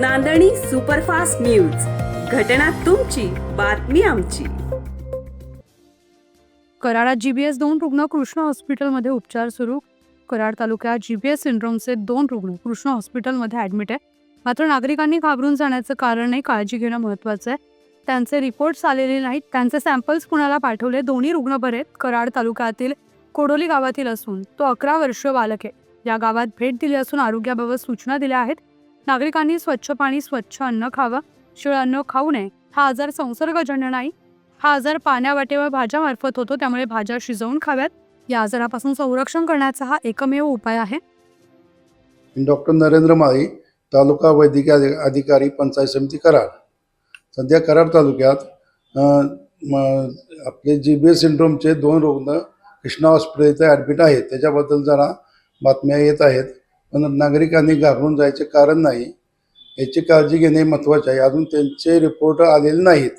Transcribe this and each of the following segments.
नांदणी superfast news. घटना तुमची बातमी आमची. कराडात जीबीएस दोन रुग्ण कृष्ण हॉस्पिटलमध्ये उपचार सुरू. कराड तालुक्यात जीबीएस सिंड्रोमचे दोन रुग्ण कृष्ण हॉस्पिटलमध्ये ॲडमिट आहे. मात्र नागरिकांनी घाबरून जाण्याचं कारण नाही काळजी घेणं महत्त्वाचं आहे. त्यांचे रिपोर्ट्स आलेले नाहीत. त्यांचे सॅम्पल्स पुण्याला पाठवले? दोन्ही रुग्ण बरे आहेत. कराड तालुक्यातील कोडोली गावातील असून तो अकरा वर्ष बालक आहे. या गावात भेट दिली असून आरोग्याबाबत सूचना दिल्या आहेत. नागरिकांनी स्वच्छ पाणी स्वच्छ अन्न खावं. शिळ अन्न खाऊ नये. हा आजार संसर्गजन्य नाही. हा आजार पाण्यावाटेवर भाज्यामार्फत होतो त्यामुळे भाज्या शिजवून खाव्यात. या आजारापासून संरक्षण करण्याचा हा एकमेव उपाय आहे. डॉक्टर नरेंद्र माळी तालुका वैद्यकीय अधि अधिकारी पंचायत समिती कराड. सध्या कराड तालुक्यात आपले जी बी एस सिंड्रोमचे दोन रुग्ण कृष्णा हॉस्पिटल इथे ॲडमिट आहेत. त्याच्याबद्दल जरा बातम्या येत आहेत. पण नागरिकांनी घाबरून जायचे कारण नाही. याची काळजी घेणे महत्त्वाचे आहे. अजून त्यांचे रिपोर्ट आलेले नाहीत.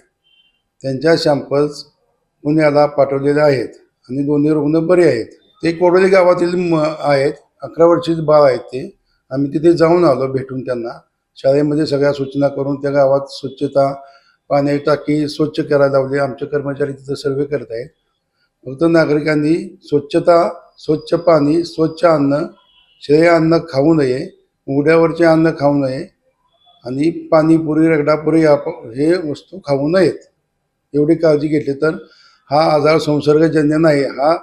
त्यांच्या सॅम्पल्स पुण्याला पाठवलेले आहेत आणि दोन्ही रुग्ण बरे आहेत. ते कोडोली गावातील म आहेत. अकरा वर्षीचे बाळ आहेत ते. आम्ही तिथे जाऊन आलो भेटून त्यांना. शाळेमध्ये सगळ्या सूचना करून त्या गावात स्वच्छता पाण्याची टाकी स्वच्छ करायला लावली. आमचे कर्मचारी तिथं सर्वे करत आहेत. फक्त नागरिकांनी स्वच्छता स्वच्छ पाणी स्वच्छ अन्न श्रेय अन्न खाऊ नये उघड्यावरचे अन्न खाऊ नये आणि पाणीपुरी रगडापुरी आप हे वस्तू खाऊ नयेत. एवढी काळजी घेतली तर हा आजार संसर्गजन्य नाही. हा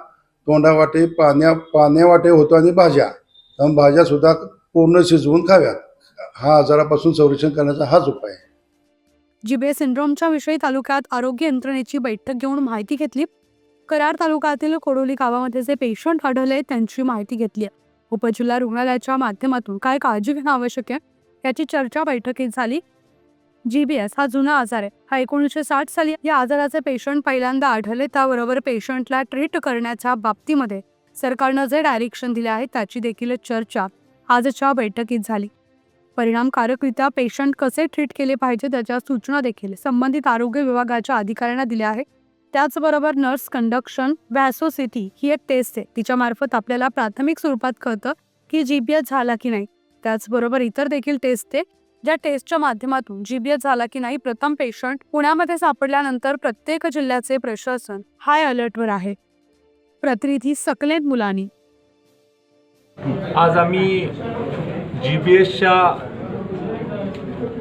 तोंडावाटे पाण्या पाण्यावाटे होतो आणि भाज्या. त्यामुळे भाज्यासुद्धा पूर्ण शिजवून खाव्यात. हा आजारापासून संरक्षण करण्याचा हाच उपाय आहे. जिबे सिंड्रोमच्या विषयी तालुक्यात आरोग्य यंत्रणेची बैठक घेऊन माहिती घेतली. करार तालुक्यातील कोडोली गावामध्ये जे पेशंट आढळले त्यांची माहिती घेतली आहे. उपजिल्हा रुग्णालयाच्या माध्यमातून काय काळजी घेणं आवश्यक आहे? याची चर्चा बैठकीत झाली. जीबीएस हा जुना आजार आहे. हा एकोणीसशे साठ साली या आजाराचे पेशंट पहिल्यांदा आढळले त्याबरोबर पेशंटला ट्रीट करण्याच्या बाबतीमध्ये सरकारनं जे डायरेक्शन दिले आहे त्याची देखील चर्चा आजच्या बैठकीत झाली. परिणामकारकरित्या पेशंट कसे ट्रीट केले पाहिजे त्याच्या सूचना देखील संबंधित आरोग्य विभागाच्या अधिकाऱ्यांना दिल्या आहेत. त्याचबरोबर नर्स कंडक्शन व्हॅसोसिटी ही एक टेस्ट आहे. तिच्या मार्फत आपल्याला प्राथमिक स्वरूपात कळतं की जीबीएस झाला की नाही. त्याचबरोबर इतर देखील टेस्ट आहे. ज्या टेस्टच्या माध्यमातून जीबीएस झाला की नाही प्रथम पेशंट पुण्यामध्ये सापडल्यानंतर प्रत्येक जिल्ह्याचे प्रशासन हाय अलर्टवर आहे. प्रतिनिधी सकलेत मुलांनी. आज आम्ही जी बी एसच्या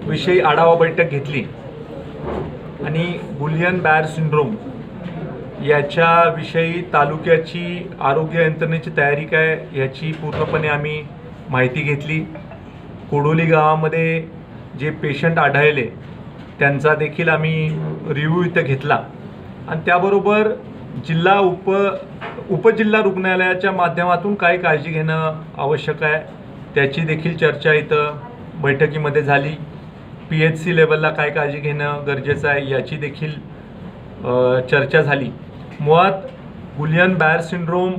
विषयी आढावा बैठक घेतली. आणि बुलियन बॅर सिंड्रोम याच्याविषयी तालुक्याची आरोग्य यंत्रणेची तयारी काय याची पूर्णपणे आम्ही माहिती घेतली. कोडोली गावामध्ये जे पेशंट आढळले त्यांचा देखील आम्ही रिव्ह्यू इथं घेतला. आणि त्याबरोबर जिल्हा उप उपजिल्हा रुग्णालयाच्या माध्यमातून काय काळजी घेणं आवश्यक आहे. त्याची देखील चर्चा इथं बैठकीमध्ये झाली. पी एच सी लेवलला काय काळजी घेणं गरजेचं आहे याची देखील चर्चा झाली. मुळात गुलियन बॅर सिंड्रोम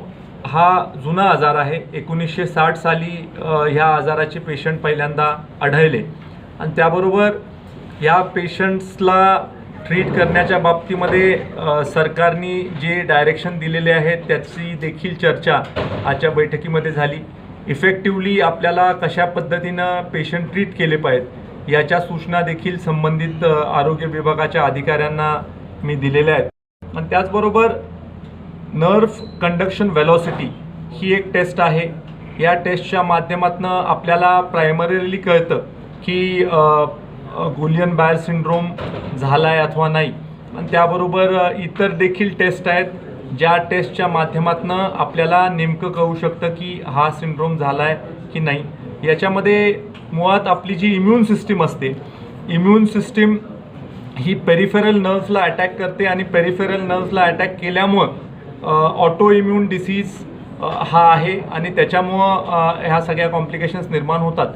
हा जुना आजार आहे. एकोणीसशे साठ साली ह्या आजाराचे पेशंट पहिल्यांदा आढळले. आणि त्याबरोबर या पेशंट्सला ट्रीट करण्याच्या बाबतीमध्ये सरकारने जे डायरेक्शन दिलेले आहेत त्याची देखील चर्चा आजच्या बैठकीमध्ये झाली. इफेक्टिवली आपल्याला कशा पद्धतीनं पेशंट ट्रीट केले पाहिजेत याच्या सूचना देखील संबंधित आरोग्य विभागाच्या अधिकाऱ्यांना मी दिलेल्या आहेत. आणि त्याचबरोबर नर्फ कंडक्शन वेलॉसिटी ही एक टेस्ट आहे. या टेस्टच्या माध्यमातून आपल्याला प्रायमरीली कळतं की गुलियन बायर सिंड्रोम झाला आहे अथवा नाही. आणि त्याबरोबर इतर देखील टेस्ट आहेत ज्या टेस्टच्या माध्यमातून आपल्याला नेमकं कळू शकतं की हा सिंड्रोम झाला आहे की नाही. याच्यामध्ये मुळात आपली जी इम्युन सिस्टीम असते इम्युन सिस्टीम ही पेरिफेरल नर्व्सला अटॅक करते आणि पेरिफेरल नर्व्सला अटॅक केल्यामुळं ऑटो इम्युन डिसीज हा आहे आणि त्याच्यामुळं ह्या सगळ्या कॉम्प्लिकेशन्स निर्माण होतात.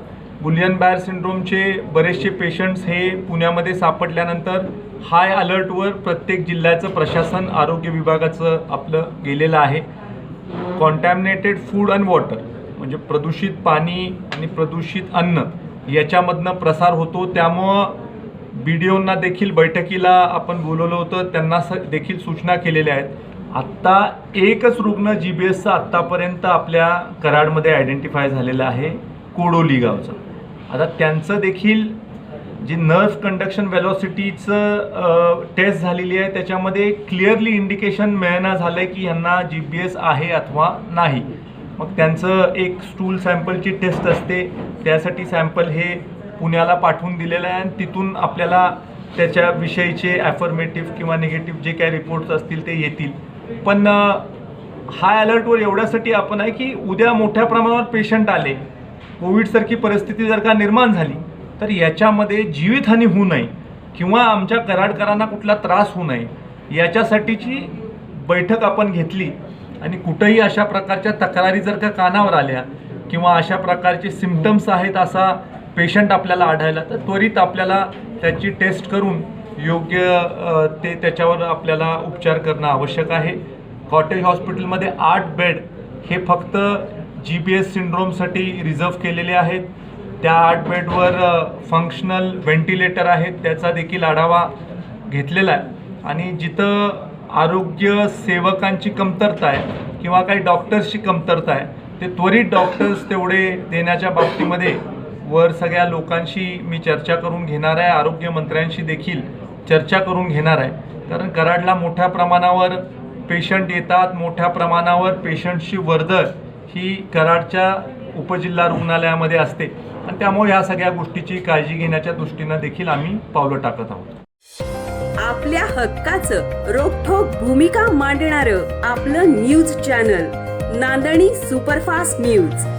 बुलियन बायर सिंड्रोमचे बरेचसे पेशंट्स हे पुण्यामध्ये सापडल्यानंतर हाय अलर्टवर प्रत्येक जिल्ह्याचं प्रशासन आरोग्य विभागाचं आपलं गेलेलं आहे. कॉन्टॅमिनेटेड फूड अँड वॉटर म्हणजे प्रदूषित पाणी आणि प्रदूषित अन्न याच्यामधनं प्रसार होतो. त्यामुळं बी डी ओंना देखील बैठकीला आपण बोलवलं होतं. त्यांना स देखील सूचना केलेल्या आहेत. आत्ता एकच रुग्ण जी बी एसचा आत्तापर्यंत आपल्या कराडमध्ये आयडेंटिफाय झालेला आहे कोडोली गावचा. आता त्यांचं देखील जी नर्व्ह कंडक्शन वेलॉसिटीचं टेस्ट झालेली आहे त्याच्यामध्ये क्लिअरली इंडिकेशन मिळणं झालं आहे की यांना जी बी एस आहे अथवा नाही. मग त्यांचं एक स्टूल सॅम्पलची टेस्ट असते. त्यासाठी सॅम्पल हे पुण्याला पाठवून दिलेलं आहे आणि तिथून आपल्याला त्याच्याविषयीचे ॲफर्मेटिव्ह किंवा निगेटिव्ह जे काही रिपोर्ट्स असतील ते येतील. पण हाय अलर्टवर एवढ्यासाठी आपण आहे की उद्या मोठ्या प्रमाणावर पेशंट आले कोविडसारखी परिस्थिती जर का निर्माण झाली तर याच्यामध्ये जीवितहानी होऊ नये किंवा आमच्या कराडकरांना कुठला त्रास होऊ नये. याच्यासाठीची बैठक आपण घेतली आणि कुठंही अशा प्रकारच्या तक्रारी जर का कानावर आल्या किंवा अशा प्रकारचे सिमटम्स आहेत असा पेशंट आपल्याला आढळला तर त्वरित आपल्याला त्याची टेस्ट करून योग्य ते त्याच्यावर आपल्याला उपचार करणं आवश्यक आहे. कॉटेज हॉस्पिटलमध्ये आठ बेड हे फक्त जी बी एस सिंड्रोमसाठी रिझर्व केलेले आहेत. त्या आठ बेडवर फंक्शनल व्हेंटिलेटर आहेत त्याचा देखील आढावा घेतलेला आहे. आणि जिथं आरोग्य सेवकांची कमतरता आहे किंवा काही डॉक्टर्सची कमतरता आहे ते त्वरित डॉक्टर्स तेवढे देण्याच्या बाबतीमध्ये वर सगळ्या लोकांशी मी चर्चा करून घेणार आहे. आरोग्यमंत्र्यांशी देखील चर्चा करून घेणार आहे. कारण कराडला मोठ्या प्रमाणावर पेशंट येतात मोठ्या प्रमाणावर पेशंटची वर्दळ ही कराडच्या उपजिल्हा रुग्णालयामध्ये असते. आणि त्यामुळे ह्या सगळ्या गोष्टीची काळजी घेण्याच्या दृष्टीनं देखील आम्ही पावलं टाकत आहोत. आपल्या हक्काचं रोखोक भूमिका मांडणारं आपलं news channel Nandani superfast news.